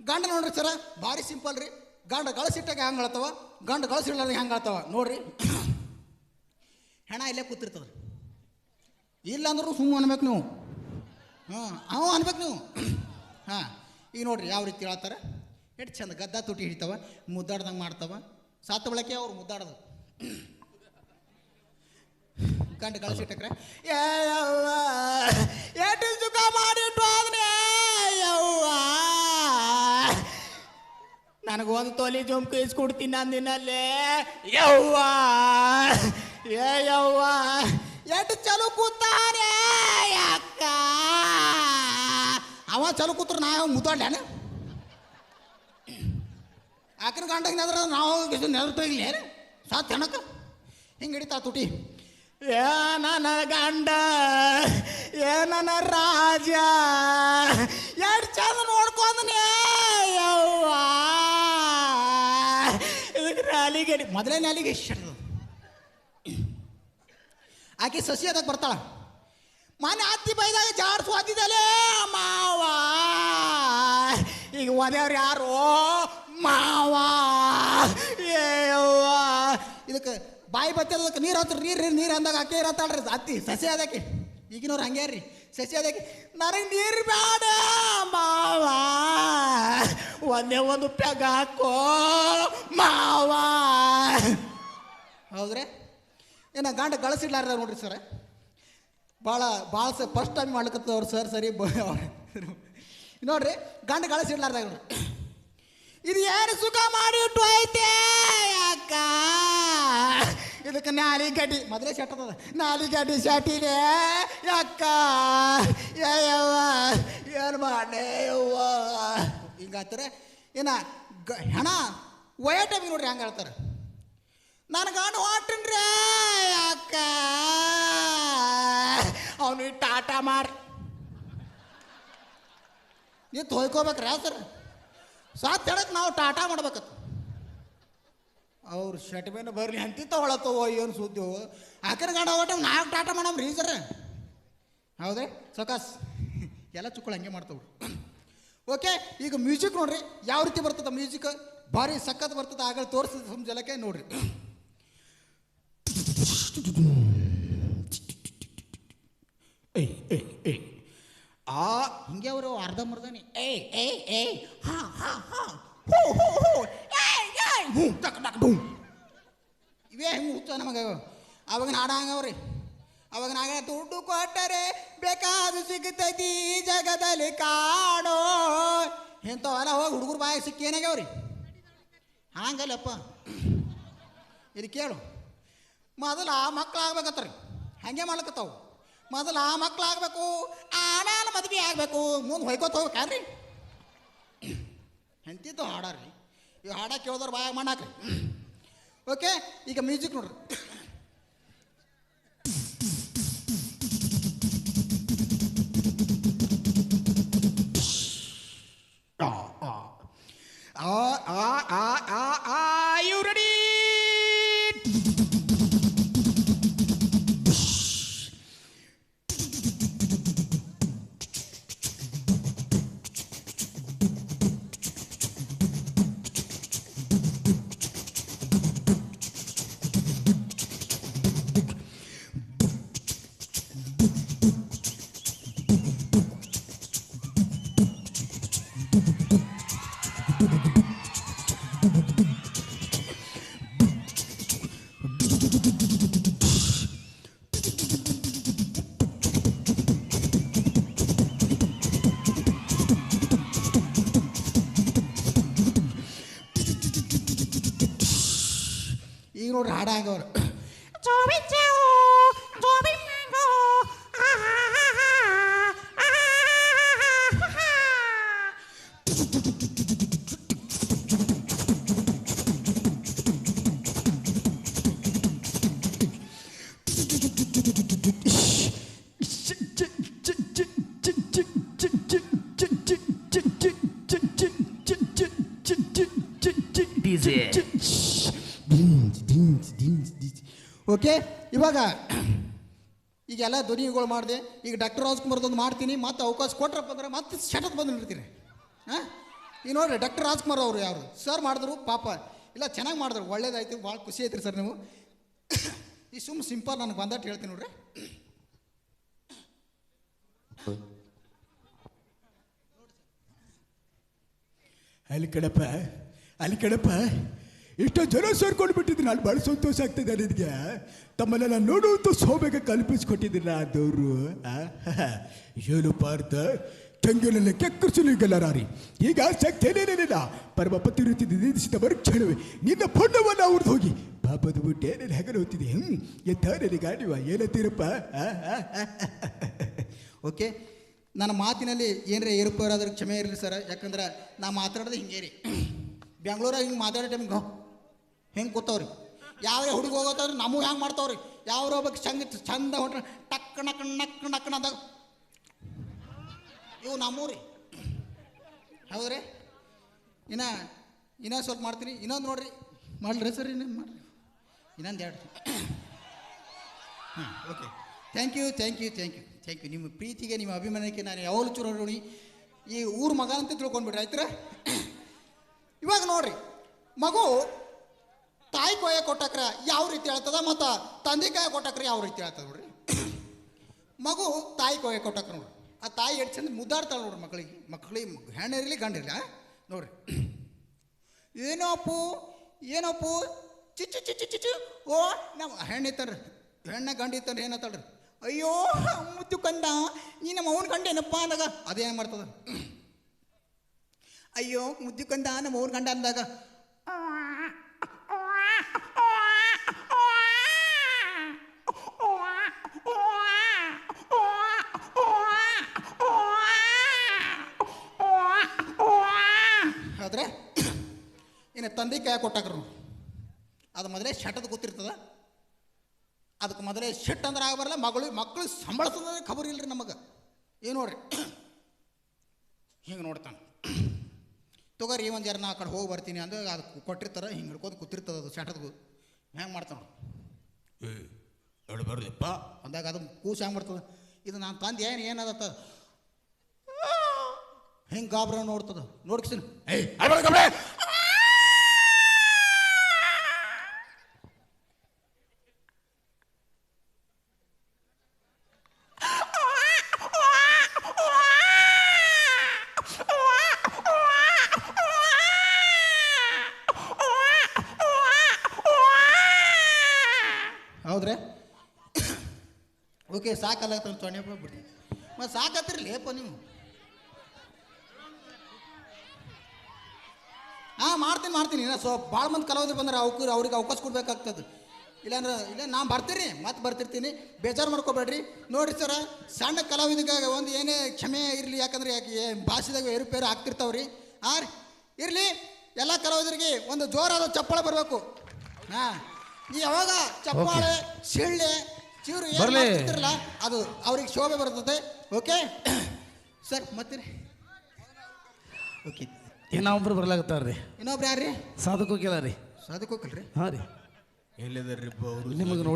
ಗಂಡ ನೋಡ್ರಿ ಸರ, ಭಾರಿ ಸಿಂಪಲ್ ರೀ. ಗಂಡ ಗಳಸಿಟ್ಟಾಗ ಹೆಂಗೆ ಹೇಳ್ತಾವ ಗಂಡ ಗಳಸಿಡ್ಲಾರ್ದಾಗ ಹೆಂಗೆ ಹೇಳ್ತಾವ ನೋಡ್ರಿ. ಹೆಣ ಇಲ್ಲೇ ಕೂತಿರ್ತದ್ರಿ ಇಲ್ಲ ಅಂದ್ರೂ ಸುಮ್ಮನೆ ಅನ್ಬೇಕು ನೀವು. ಹಾಂ ಅವ ಅನ್ಬೇಕು ನೀವು. ಹಾಂ, ಈಗ ನೋಡ್ರಿ ಯಾವ ರೀತಿ ಹೇಳ್ತಾರೆ. ಎಷ್ಟು ಚಂದ ಗದ್ದ ತುಟಿ ಹಿಡಿತಾವ, ಮುದ್ದಾಡ್ದಂಗೆ ಮಾಡ್ತಾವ. ಸಾತ ಬಳಕೆ ಅವ್ರು ಮುದ್ದಾಡೋದು. ಗಂಡ ಗಳಿಸಿಟ್ಟಕ್ರೆ, ಏ ಯವ್ವ ಎಷ್ಟು ಸುಖ ಮಾಡಿಟ್ಟು ಆದ್ರೆ ಯವ್ವ ನನಗೆ ಒಂದು ತೊಲಿ ಜುಮ್ಕು ಇಸ್ಕೊಡ್ತೀನಿ ನಿನ್ನಲ್ಲೇ. ಯವ್ವ. ಏ ಯವ್ವ. ಎಷ್ಟು ಚಲೋ ಕೂತಾರೆ ಅಕ್ಕ. ಅವ ಚಲೋ ಕೂತ್ರು ನಾ ಮುತ್ತಾಡ್ಲೇನ ಆಕನ ಗಂಡಗೆ ನೆದ್ರ ನಾವು ನೆದ್ರ ಏನು? ಸಾತ್ ಹೆಣಕ ಹಿಂಗೆ ಹಿಡಿತಾ ತುಟಿ. ಏ ನನ್ನ ಗಂಡ, ಏ ನನ್ನ ರಾಜ. ಎರಡು ಚಂದ ನೋಡ್ಕೊಂಡನೆ ಇದಕ್ಕೆ ನಾಲಿಗೆ ಮೊದಲೇ ನಾಲಿಗೆ ಇಷ್ಟ ಆಕೆ ಸಸಿ ಅದಕ್ಕೆ ಬರ್ತಾಳ. ಮನೆ ಅತ್ತಿ ಬೈದಾಗ ಜಾಡ್ ಸ್ವಾತಿದಲೇ ಮಾವ. ಈಗ ಒದ್ಯಾವ್ರು ಯಾರು? ಮಾವ. ಏಯವ್ವ ಇದಕ್ಕೆ ಬಾಯಿ ಬತ್ತದಕ್ಕೆ ನೀರು ಹತ್ರ ನೀರು ನೀರು ಅಂದಾಗ ಆಕೆ ಇರತ್ತಾಳ್ರಿ ಅತ್ತಿ ಸಸಿ ಅದಕ್ಕೆ ಈಗಿನವ್ರು ಹಂಗೆ ರೀ ಸಸಿ ಅದಕ್ಕೆ ನನಗೆ ನೀರು ಬೇಡ ಮಾವ, ಒಂದೇ ಒಂದು ಪ್ಯಾಗ ಹಾಕೋ ಮಾವ. ಹೌದ್ರೆ? ಏನ ಗಂಡ ಗಳಿಸಿಡ್ಲಾರ್ದ ನೋಡ್ರಿ ಸರ್. ಭಾಳ ಭಾಳ ಸ ಫಸ್ಟ್ ಟೈಮ್ ಮಾಡ್ಕತ್ತವ್ರು ಸರ್ ಸರಿ ನೋಡ್ರಿ, ಗಂಡ ಗಳಿಸಿಡ್ಲಾರ್ದಾಗ ನೋಡ್ರಿ. ಇದು ಏನು ಸುಖ ಮಾಡಿಟ್ಟು ಐತೆ ಅಕ್ಕ? ಇದಕ್ಕೆ ನಾಲಿ ಗಡ್ಡಿ ಮೊದಲೇ ಶೆಟ್ಟದ ನಾಲಿ ಗಡ್ಡಿ ಶೆಟ್ಟಿದೆ ಅಕ್ಕ ಯವ್ವ ಏನು ಮಾಡೇ ಯವ್ವ ಹಿಂಗಾತಾರೆ ಏನ, ಗ, ಹೆಣ ಒಯ ಟೈಮಿಗೆ ನೋಡ್ರಿ ಹಂಗೆ ಹೇಳ್ತಾರೆ? ನಾನು ಗಂಡ ಹೊಂಟನ್ರಿ ಅಕ್ಕ ಅವನು ಟಾಟಾ ಮಾರ್ ನೀವು ತೊಯ್ಕೋಬೇಕ್ರಿ ಸರ್? ಸಾತ್ ಹೇಳಕ್ಕೆ ನಾವು ಟಾಟಾ ಮಾಡ್ಬೇಕತ್ತು ಅವ್ರು ಶಟ್ಮೇನು ಬರಲಿ ಅಂತ ಹೊಳತವ ಏನು ಸುದ್ದಿ ಆಕರ ಗಂಡ ಹೊಟ್ಟ ನಾವು ಟಾಟಾ ಮಾಡಮ್ರಿ ಸರ್ ಹೌದ್ರಿ? ಸೊಕಾಸ್, ಎಲ್ಲ ಚುಕ್ಕಳು ಹಂಗೆ ಮಾಡ್ತಾವ್ರಿ. ಓಕೆ, ಈಗ ಮ್ಯೂಸಿಕ್ ನೋಡ್ರಿ, ಯಾವ ರೀತಿ ಬರ್ತದ ಮ್ಯೂಸಿಕ್? ಭಾರಿ ಸಖತ್ ಬರ್ತದ ಆಗ ತೋರಿಸಿದ ಸಂಜಲಕ್ಕೆ ನೋಡ್ರಿ. ಏಯ್ ಏಯ್ ಏಯ್. ಆ, ಹಿಂಗೆ ಅವರು ಅರ್ಧಂಬರ್ಧನೆ ಏ ಏ ಏ ಹಾ ಹಾ ಹಾ. ಹೋ ಹೋ ಹೋ. ಹ್ಞೂ ಟಕ್ ಟಕ್ ಇವೇ ಹೆಂಗೆ ಹುಚ್ಚ ನಮಗೆ. ಅವಾಗ ನಾಡಂಗವ್ರಿ ಅವಾಗ ನಾಗ ದುಡ್ಡು ಕೊಟ್ಟರೆ ಬೇಕಾದು ಸಿಗ್ತೈತಿ ಜಗದಲ್ಲಿ ಕಾಣೋ ಇಂಥವೆಲ್ಲ ಹೋಗಿ ಹುಡುಗರು ಬಾಯಿ ಸಿಕ್ಕೇನಾಗ್ಯಾವ್ರಿ ಹಾಂಗಲ್ಲಪ್ಪ. ಇದು ಕೇಳು. ಮೊದಲು ಆ ಮಕ್ಳು ಆಗ್ಬೇಕತ್ರಿ. ಹಂಗೆ ಮಾಡ್ಲಕತ್ತಾವು. ಮೊದಲು ಆ ಮಕ್ಳು ಆಗಬೇಕು, ಆಮೇಲೆ ಮದುವೆ ಆಗಬೇಕು. ಮುಂದೆ ಹೊಯ್ಕೋತ ಹೋಗ್ಬೇಕ್ರಿ ಎಂತಿದ್ದು ಹಾಡಾರಿ ಈ ಹಾಡ ಕೇಳಿದವ್ರು ಬಾಯಾಗ ಮಾಡಾಕ್ರಿ ಓಕೆ ಈಗ ಮ್ಯೂಸಿಕ್ ನೋಡ್ರಿ ಆ ಆ ಆ ಆ ಆ ಆ ಆ 이노라라고 이거 조비짜오 조비망고. 아하하하 아하하하 ಓಕೆ ಇವಾಗ ಈಗೆಲ್ಲ ಧ್ವನಿಗಳು ಮಾಡಿದೆ. ಈಗ ಡಾಕ್ಟರ್ ರಾಜ್ಕುಮಾರ್ದೊಂದು ಮಾಡ್ತೀನಿ. ಮತ್ತೆ ಅವಕಾಶ ಕೊಟ್ರಪ್ಪ ಅಂದ್ರೆ ಮತ್ತೆ ಶಟಕ್ ಬಂದು ನಿಲ್ತೀರಿ ಹಾಂ? ಈ ನೋಡಿರಿ ಡಾಕ್ಟರ್ ರಾಜ್ಕುಮಾರ್ ಅವರು ಯಾರು? ಸರ್ ಮಾಡಿದ್ರು, ಪಾಪ. ಇಲ್ಲ, ಚೆನ್ನಾಗಿ ಮಾಡಿದ್ರು. ಒಳ್ಳೇದಾಯ್ತು, ಭಾಳ ಖುಷಿ ಐತ್ರಿ ಸರ್ ನೀವು. ಈ ಸುಮ್ಮ ಸಿಂಪಲ್ ನನಗೆ ಬಂದಟ್ಟು ಹೇಳ್ತೀನಿ ನೋಡ್ರಿ. ಅಲ್ಲಿ ಕಡಪ್ಪ ಅಲ್ಲಿ ಕಣಪ್ಪ. ಇಷ್ಟೋ ಜನ ಸೇರ್ಕೊಂಡು ಬಿಟ್ಟಿದ್ದೀನಿ ಅಲ್ಲಿ ಭಾಳ ಸಂತೋಷ ಆಗ್ತದೆ ನನಗೆ. ತಮ್ಮನ್ನೆಲ್ಲ ನೋಡುವಂಥ ಸೌಭಾಗ್ಯ ಆ ದೇವರು. ಏನು ಪಾರ್ಥ ತಂಗಿನಲ್ಲಿ ರಾರಿ. ಈಗ ಶಕ್ತಿಯೇನೇನಿಲ್ಲ ಪರಮ ಪತಿ ರೀತಿ ನಿಂದಿಸಿದ ಮರುಕ್ಷಣವೇ ನಿನ್ನ ಪುಣ್ಯವನ್ನು ಅವ್ರದ್ದು ಹೋಗಿ. ಪಾಪದ ಬಿಟ್ಟೆ ಏನೇನು ಹೆಗಲು ಹೋಗ್ತಿದೆ ಹ್ಞೂ ಎತ್ತ ನನಗೆ ಗಾಡಿವ ಏನತ್ತೀರಪ್ಪ ಓಕೆ, ನನ್ನ ಮಾತಿನಲ್ಲಿ ಏನರೇ ಏರುಪೇರಾದ್ರೆ ಕ್ಷಮೆ ಇರಲಿ ಸರ್? ಯಾಕಂದ್ರೆ ನಾ ಮಾತಾಡೋದು ಹಿಂಗೆ ರೀ ಬೆಂಗಳೂರಾಗ ಹಿಂಗೆ ಮಾತಾಡೋ ಟೈಮಿಗೆ ಹೆಂಗೆ ಕೂತವ್ರಿ. ಯಾವ್ರೇ ಹುಡುಗ ಹೋಗೋತಾವ್ರಿ ನಮಗೆ ಹ್ಯಾಂಗೆ ಮಾಡ್ತಾವ್ರಿ. ಯಾವ್ರ ಒಬ್ಬಕ್ಕೆ ಚಂದ ಚಂದ ಹೊಟ್ರೆ ಟಕ್ ನಕ್ ನಕ್ ನಕ್ ಇವು ನಮ್ಮೂರಿ. ಹೌದ್ರಿ? ಇನ್ನ ಇನ್ನೊಂದು ಸ್ವಲ್ಪ ಮಾಡ್ತೀನಿ. ಇನ್ನೊಂದು ನೋಡ್ರಿ. ಮಾಡ್ರಿ ಸರ್ ಇನ್ನೊಂದು ಮಾಡ್ರಿ. ಇನ್ನೊಂದು ಎರಡು. ಹಾಂ, okay. Thank you thank you thank you thank you ನಿಮ್ಮ ಪ್ರೀತಿಗೆ, ನಿಮ್ಮ ಅಭಿಮಾನಕ್ಕೆ ನಾನು ಯಾವಾಗಲೂ ಚೂರು ನೋಡಿ ಈ ಊರ ಮಗ ಅಂತ ತಿಳ್ಕೊಂಡ್ಬಿಟ್ರೆ ಆಯ್ತರ? ಇವಾಗ ನೋಡ್ರಿ, ಮಗು ತಾಯಿ ಕೊಯ್ಯ ಕೊಟ್ಟಕ್ರ ಯಾವ ರೀತಿ ಹೇಳ್ತದ ಮತ್ತು ತಂದೆ ಕಾಯ ಕೊಟ್ಟಕ್ರ ಯಾವ ರೀತಿ ಹೇಳ್ತದ ನೋಡ್ರಿ? ಮಗು ತಾಯಿ ಕೊಯ್ಯ ಕೊಟ್ಟಕ್ರ ನೋಡ್ರಿ. ಆ ತಾಯಿ ಎಷ್ಟು ಚಂದ ಮುದ್ದಾಡ್ತಾಳೆ ನೋಡ್ರಿ ಮಕ್ಕಳಿಗೆ ಮಕ್ಕಳಿಗೆ ಹೆಣ್ಣಿರಲಿ ಗಂಡಿರಲಿ? ನೋಡ್ರಿ. ಏನೋ ಏನೋಪ್ಪು? ಏನೋ ಅಪ್ಪು ಚಿಚ್ಚು ಚಿಚ್ಚು ಚಿಚ್ಚು. ಓ, ನಮ್ಮ ಹೆಣ್ಣು ಇತ್ತಾರ ಹೆಣ್ಣ, ಗಂಡ ಇತ್ತಾರ ಏನತ್ತಾಳ್ರಿ ಅಯ್ಯೋ ಮುದ್ದು ಕಂಡ ನೀ ನಮ್ಮ ಅವನ ಗಂಡ ಏನಪ್ಪ ಅಂದಾಗ? ಅದೇನು ಮಾಡ್ತದ? ಅಯ್ಯೋ, ಮುದ್ದು ಕಂದ, ನಮ್ಮ ಗಂಡ ಅಂದಾಗ. ಆದ್ರೆ ಇನ್ನು ತಂದೆ ಕೈ ಕೊಟ್ಟಾಕ್ರು ಅದು ಮೊದಲೇ ಶಟದ ಗೊತ್ತಿರ್ತದೆ. ಅದಕ್ಕೆ ಮೊದಲೇ ಶೆಟ್ ಅಂದ್ರೆ ಆಗಬಾರಲ್ಲ ಮಗಳು ಮಕ್ಕಳು ಸಂಬಳಸದ ಖಬರ್ ರೀ ನಮಗೆ. ಏನು ನೋಡ್ರಿ? ಹಿಂಗೆ ನೋಡ್ತಾನೆ. ತಗೋರಿ ಒಂದು ಜರ ನಾ ಆ ಕಡೆ ಹೋಗಿ ಬರ್ತೀನಿ ಅಂದ್ರೆ ಅದು ಕೊಟ್ಟಿರ್ತಾರೆ ಹಿಂಗೆ ಹಿಡ್ಕೋದು ಕೂತಿರ್ತದ ಅದು ಶಟದ ಹೆಂಗೆ ಮಾಡ್ತಾನೆ ಏ ಹೇಳಿ ಅಂದಾಗ ಅದು ಕೂಸು ಹೆಂಗೆ ಬರ್ತದೆ. ಇದು ನಾನು ತಂದೆ ಏನು ಏನದತ್ತ ಹಿಂಗೆ ಗಾಬ್ರ ನೋಡ್ತದ? ನೋಡ್ಕಿಸಿನ. ಹೌದ್ರಿ? ಓಕೆ ಸಾಕಲ್ಲ ತೊಗೊಂಡಪ್ಪ ಬಿಡಿ ಮತ್ತು ಸಾಕತ್ತಿರಲಿ ಏಪ ನೀವು? ಹಾಂ ಮಾಡ್ತೀನಿ ಮಾಡ್ತೀನಿ. ಇನ್ನ ಸೊ ಭಾಳ ಮಂದಿ ಕಲಾವಿದ್ರು ಬಂದ್ರೆ ಅವ್ರಿಗೆ ಅವ್ರಿಗೆ ಅವಕಾಶ ಕೊಡ್ಬೇಕಾಗ್ತದೆ. ಇಲ್ಲಾಂದ್ರೆ ಇಲ್ಲ ನಾನು ಬರ್ತೀರಿ ಮತ್ತೆ ಬರ್ತಿರ್ತೀನಿ. ಬೇಜಾರು ಮಾಡ್ಕೋಬೇಡ್ರಿ. ನೋಡಿರಿ ಸರ ಸಣ್ಣ ಕಲಾವಿದಾಗ ಒಂದು ಏನೇ ಕ್ಷಮೆ ಇರಲಿ ಯಾಕಂದ್ರೆ ಯಾಕೆ ಭಾಷೆದಾಗ ಏರುಪೇರು ಆಗ್ತಿರ್ತಾವ್ರಿ. ಹಾಂ ರೀ ಇರಲಿ. ಎಲ್ಲ ಕಲಾವಿದರಿಗೆ ಒಂದು ಜೋರಾದ ಚಪ್ಪಾಳೆ ಬರಬೇಕು. ಹಾಂ ಈ ಯಾವಾಗ ಚಪ್ಪಾಳೆ ಶಿಳ್ಳೆ ಚೀರು ಏನು ಬರ್ಲಿ. ಅದು ಅವ್ರಿಗೆ ಶೋಭೆ ಬರ್ತದೆ. ಓಕೆ? ಸರ್ ಮತ್ತೆ ಓಕೆ. ಇನ್ನೊಬ್ರು ಬರ್ಲಾಗತ್ತಾರ್ರಿ ಇನ್ನೊಬ್ರು ಯಾರ್ರಿ? ಸಾಧಕೋಕಿಲ್ಲ ರೀ. ಸಾಧಕೋಕಲ್ರಿ ಹಾಂ ರೀ. ಎಲ್ಲಿದಾರ್ರಿಪ್ಪ ಅವರು? ನಿಮಗೆ ನೋಡಿ